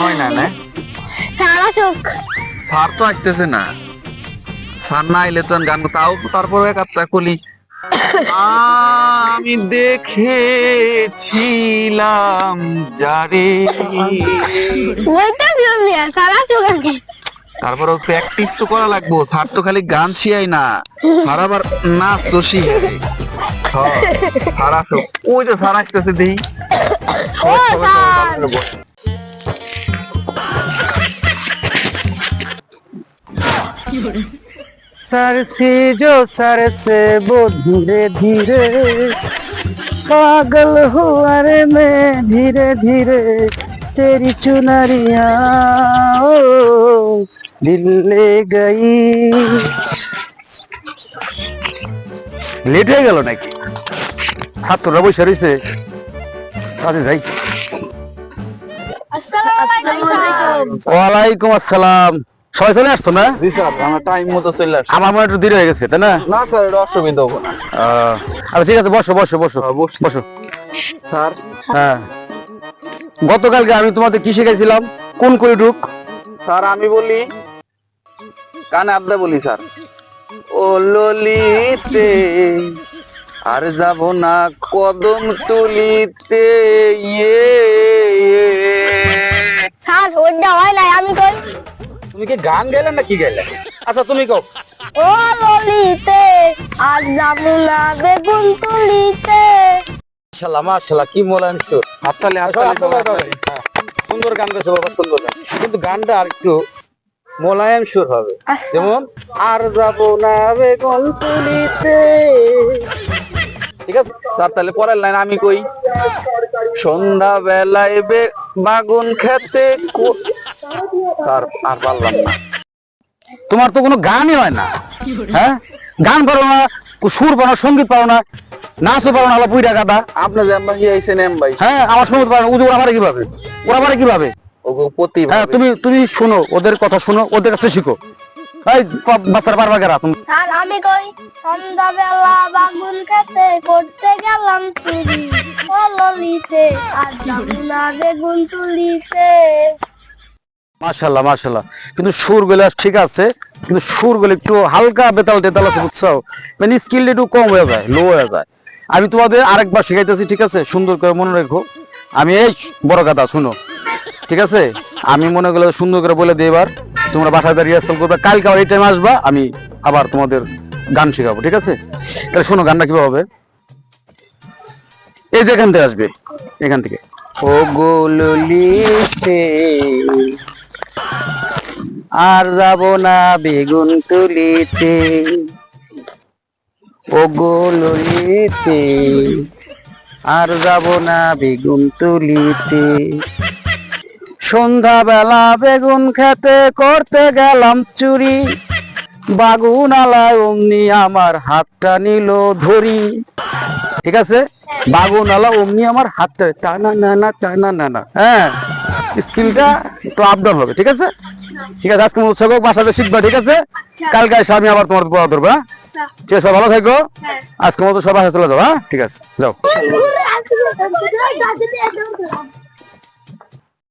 হয় না না সারা তো আসতেছে না সার না আইলে গান তাও তারপরে আমি দেখেছিলাম তারপরে প্র্যাকটিস তো করা লাগবো স্যার তো খালি গান শিয়াই না স্যার আবার নাচ তো আসো ওই যে স্যার আসতেছে দেখি ও স্যার सर से जो सर से वो धीरे धीरे पागल हुआ रे मैं धीरे धीरे तेरी चुनरिया ओ दिल ले गई লেট হয়ে গেল নাকি ছাত্ররা বসে রয়েছে। তাদের যাই। ওয়ালাইকুম আসসালাম। সবাই চলে আসছো না? আমার টাইম মতো চলে আসছে। আমার মনে একটু দেরি হয়ে গেছে তাই না? না স্যার এটা অসুবিধা হব আচ্ছা ঠিক আছে বসো বসো বসো হ্যাঁ, বসো। স্যার। হ্যাঁ। গতকালকে আমি তোমাদের কি শিখাইছিলাম? কোন করিডুক স্যার আমি বলি কানে আবদা বলি স্যার। ও ললিতে আর যাব না কদম তুলিতে ইয়ে। স্যার ওইটা হয় নাই আমি কই? তুমি কি গান গাইলে না কি গাইলে? আচ্ছা তুমি কও। ও ললিতে আর যামুনা বেগুন তুলিতে। মাশাআল্লাহ মাশাআল্লাহ কি মোলায়েম সুর। হাততালি হাততালি সুন্দর গান গাইছো বাবা সুন্দর গান। কিন্তু গানটা আর একটু মোলায়েম সুর হবে। যেমন আর যাব না বেগুন তুলিতে ঠিক আছে? স্যার তাহলে পরের লাইন আমি কই? সন্ধ্যা বেলায় বে বাগুন খেতে স্যার আর পারলাম না। তোমার তো কোনো গানই হয় না হ্যাঁ? গান পারো না সুর পারো না সংগীত পারো না নাচও পারো না হলো গাদা। আপনি যে এম্বাসি আইছেন এম্বাই হ্যাঁ আমার সংগীত পারো উজু ওরা পারে কীভাবে? ওরা পারে কীভাবে? ওগো প্রতি হ্যাঁ তুমি তুমি শোনো ওদের কথা শোনো ওদের কাছে শিখো। এই পারবা কেরা তুমি স্যার আমি কই সন্ধ্যাবেলা বাগুন খেতে করতে গেলাম চুরি ও ললিতে আর যামুনা বেগুন তুলিতে মাশাল্লাহ মাশাল্লাহ। কিন্তু সুরগুলো ঠিক আছে কিন্তু সুরগুলো একটু হালকা বেতাল টেতাল আছে বুঝছ? মানে স্কিল একটু কম হয়ে যায় লো হয়ে যায়। আমি তোমাদের আরেকবার শিখাইতেছি ঠিক আছে? সুন্দর করে মনে রেখো। আমি এই বড় কথা শুনো। ঠিক আছে? আমি মনে করলে সুন্দর করে বলে দিই এবার। তোমরা বাসায় দাঁড়িয়ে রিহার্সাল করবে কালকে আবার এই টাইম আসবা, আমি আবার তোমাদের গান শেখাবো, ঠিক আছে? তাহলে শোনো, গানটা কীভাবে হবে? এই যে এখান থেকে আসবে, এখান থেকে। ও গোলিতে আর যাব না বেগুন তুলিতে। ও গোলিতে আর যাব না বেগুন তুলিতে। সন্ধ্যাবেলা বেগুন খেতে করতে গেলাম চুরি। বাগুন আলায় অমনি আমার হাতটা নিল ধরি। ঠিক আছে? বাগুন আলা অমনি আমার হাতটা টানা না না টানা না না হ্যাঁ স্কিলটা একটু আপ ডাউন হবে ঠিক আছে? ঠিক আছে আজকে উৎসব বাসাতে শিখবা ঠিক আছে? কালকে এসে আমি আবার তোমার পড়া ধরবো হ্যাঁ? ঠিক আছে সব ভালো থাকো। আজকে মতো সব বাসায় চলে যাও হ্যাঁ? ঠিক আছে যাও। হ্যাঁ